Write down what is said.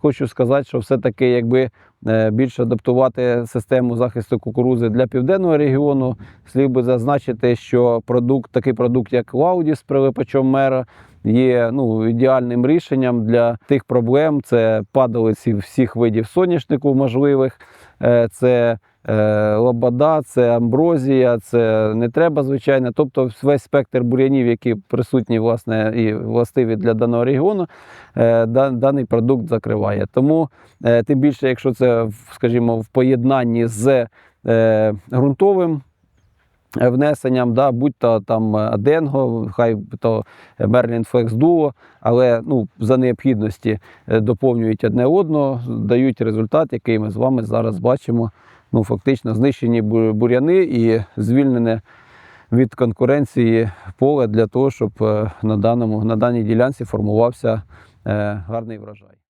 Хочу сказати, що все-таки, якби більше адаптувати систему захисту кукурузи для південного регіону, слід би зазначити, що продукт, такий продукт, як Лауді з прилипачом мера, є ну, ідеальним рішенням для тих проблем. Це падалиці всіх видів соняшнику можливих, е, це е, лобода, це амброзія, це не треба, звичайно. Тобто весь спектр бур'янів, які присутні власне і властиві для даного регіону, е, даний продукт закриває. Тому е, тим більше, якщо це, скажімо, в поєднанні з е, ґрунтовим. е, Внесенням, да, будь-то там е, Аденго, хай то Merlin Flex Duo, але ну, за необхідності е, доповнюють одне одного, дають результат, який ми з вами зараз бачимо. Ну, фактично знищені бур'яни і звільнене від конкуренції поле для того, щоб е, на, даному, на даній ділянці формувався е, гарний врожай.